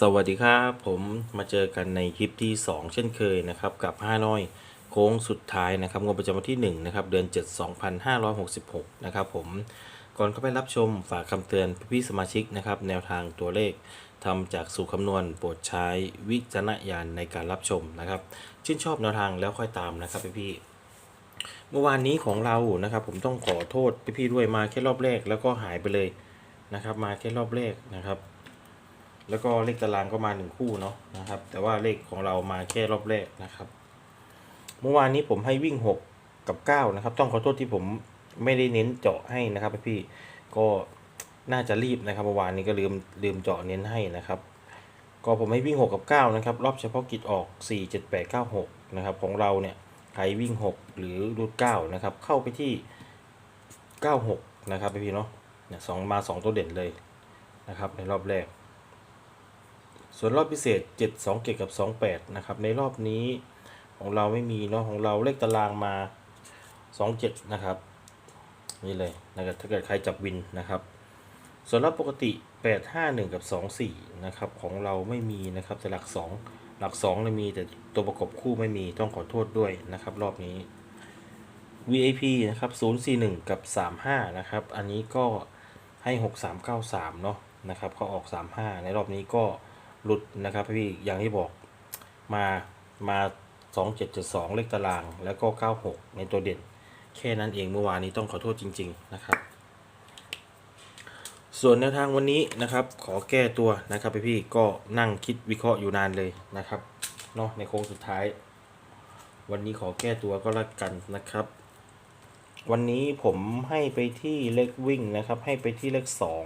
สวัสดีครับผมมาเจอกันในคลิปที่ 2 เช่นเคยนะครับกับ5น้อยโค้งสุดท้ายนะครับงวดประจำวันที่ 1 นะครับ เดือน 7 2566 นะครับผมก่อนเข้าไปรับชมฝากคำเตือนพี่ๆสมาชิกนะครับ แนวทางตัวเลขทำจากสูตรคำนวณโปรดใช้วิจารณญาณในการรับชมนะครับ ชื่นชอบแนวทางแล้วค่อยตามนะครับพี่ๆเมื่อวานนี้ของเรานะครับ ผมต้องขอโทษพี่ๆด้วยมาแค่รอบแรกแล้วก็หายไปเลยนะครับ มาแค่รอบแรกนะครับ แล้วก็เลขตารางก็มาหนึ่งคู่เนาะนะครับ แต่ว่าเลขของเรามาแค่รอบแรกนะครับ เมื่อวานนี้ผมให้วิ่ง 6 กับ 9 นะครับ ต้องขอโทษที่ผมไม่ได้เน้นเจาะให้นะครับพี่ก็น่าจะรีบนะครับเมื่อวานนี้ก็ลืมลืมเจาะเน้นให้นะครับ ก็ผมให้วิ่ง 6 กับ 9 นะครับ รอบเฉพาะกิจออก 4 7 8 9 6 นะครับ ของเราเนี่ยใครวิ่ง 6 หรือรูด9นะครับ เข้าไปที่ 96 นะครับพี่เนาะเนี่ยสองมา 2 ตัวเด่นเลยนะครับในรอบแรก ส่วนรอบพิเศษ 7 2เกตกับ 28 นะครับ ในรอบนี้ของเราไม่มีเนาะของเราเลขตารางมา 27 นะครับ นี่เลยนะครับถ้าเกิดใครจับวินนะครับ ส่วนรอบปกติ 8 5 1 กับ 2 4 นะครับ ของเราไม่มีนะครับแต่หลัก 2 หลัก2เลยมีแต่ตัวประกบคู่ไม่มีต้องขอโทษด้วยนะครับ รอบนี้ VIP นะครับ 041 กับ 35 นะครับ อันนี้ก็ให้ 6393 เนาะนะครับก็ออก 35 ในรอบนี้ก็ หลุดนะครับพี่อย่างที่บอกมามา27.2 เลขตาราง แล้วก็ 96 ในตัวเด่น แค่นั้นเองเมื่อวานนี้ต้องขอโทษจริง ๆ นะครับ ส่วนแนวทางวันนี้นะครับ ขอแก้ตัวนะครับพี่ๆก็นั่งคิดวิเคราะห์อยู่นานเลยนะครับเนาะในโค้งสุดท้าย วันนี้ขอแก้ตัวก็แล้วกันนะครับ วันนี้ผมให้ไปที่เลขวิ่งนะครับ ให้ไปที่เลขสอง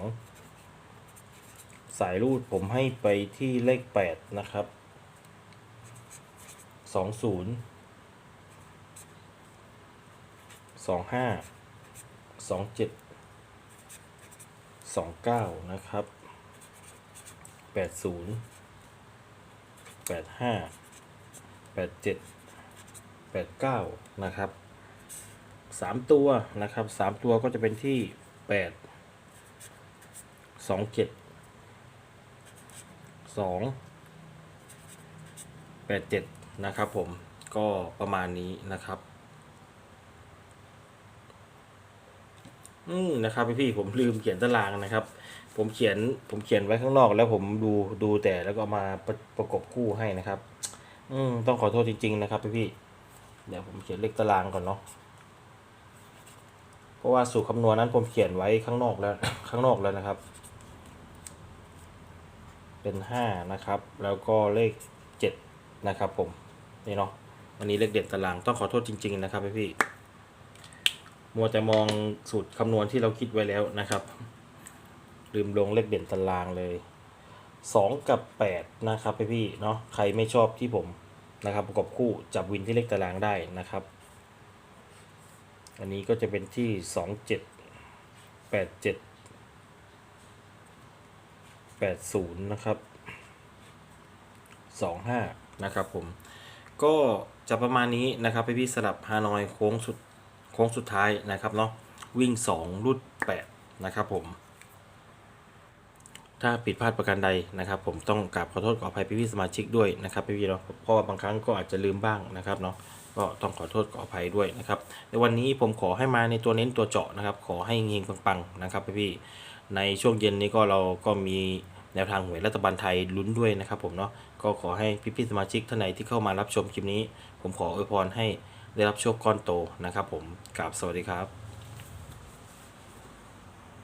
สายรูดผมให้ไปที่เลขแปดนะครับสองศูนย์สองห้าสองเจ็ดสองเก้านะครับแปดศูนย์แปดห้าแปดเจ็ดแปดเก้านะครับสามตัวนะครับสามตัวก็จะเป็นที่แป ดสองแปดเจ็ดนะครับผมก็ประมาณนี้นะครับ อืมนะครับพี่พี่ผมลืมเขียนตารางนะครับ ผมเขียนผมเขียนไว้ข้างนอกแล้วผมดูดูแต่แล้วก็มาประประกบคู่ให้นะครับ อืมต้องขอโทษจริง ๆ นะครับพี่พี่เดี๋ยวผมเขียนเลขตารางก่อนเนาะเพราะว่าสูตรคำนวณนั้นผมเขียนไว้ข้างนอกแล้วข้างนอกแล้วนะครับ เป็นห้านะครับ แล้วก็เลขเจ็ดนะครับผม นี่เนาะวันนี้เลขเด็ดตารางต้องขอโทษจริง ๆ นะครับพี่พี่มัวแต่มองสูตรคำนวณที่เราคิดไว้แล้วนะครับ ลืมลงเลขเด่นตารางเลยสองกับแปดนะครับพี่พี่เนาะใครไม่ชอบที่ผมนะครับ ประกบคู่จับวินที่เลขตารางได้นะครับ อันนี้ก็จะเป็นที่สองเจ็ดแปดศูนย์นะครับสองห้านะครับผม ก็จะประมาณนี้นะครับพี่พี่สลับฮานอยโค้งสุดโค้งสุดท้ายนะครับเนาะวิ่ง 2 รุ่น8นะครับผม ถ้าผิดพลาดประการใดนะครับ ผมต้องกราบขอโทษขออภัยพี่ๆสมาชิกด้วยนะครับพี่ๆเนาะเพราะว่าบางครั้งก็อาจจะลืมบ้างนะครับเนาะ ก็ต้องขอโทษขออภัยด้วยนะครับ ในวันนี้ผมขอให้มาในตัวเน้นตัวเจาะนะครับ ขอให้เฮงปังๆนะครับพี่ในช่วงเย็นนี้ก็เราก็มีแนวทางหวยรัฐบาลไทยลุ้นด้วยนะครับผมเนาะก็ขอให้พี่ๆสมาชิกท่านไหนที่เข้ามารับชมคลิปนี้ ผมขออวยพรให้ได้รับโชคก้อนโตนะครับผมกราบสวัสดีครับ